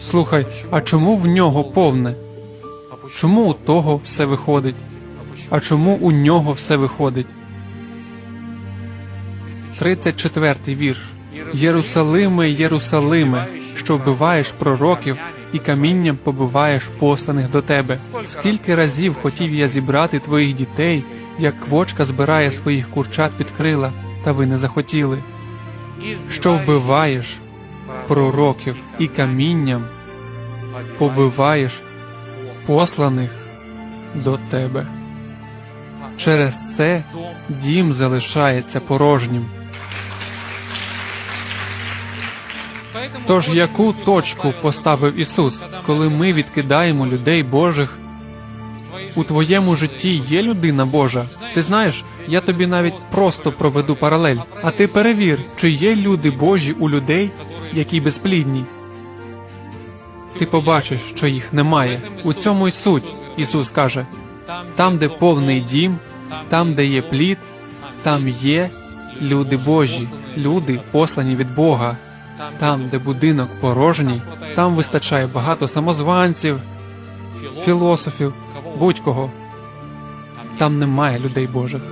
Слухай, а чому в нього повне? Чому у того все виходить? А чому у нього все виходить? 34-й вірш. Єрусалиме, Єрусалиме, що вбиваєш пророків і камінням побиваєш посланих до тебе. Скільки разів хотів я зібрати твоїх дітей, як квочка збирає своїх курчат під крила, та ви не захотіли. Що вбиваєш пророків і камінням побиваєш посланих до тебе. Через це дім залишається порожнім. Тож яку точку поставив Ісус, коли ми відкидаємо людей Божих? У твоєму житті є людина Божа. Ти знаєш, я тобі навіть просто проведу паралель. А ти перевір, чи є люди Божі у людей, які безплідні. Ти побачиш, що їх немає. У цьому й суть. Ісус каже: там, де повний дім, там, де є плід, там є люди Божі, люди, послані від Бога. Там, де будинок порожній, там вистачає багато самозванців, філософів, будь-кого. Там немає людей Божих.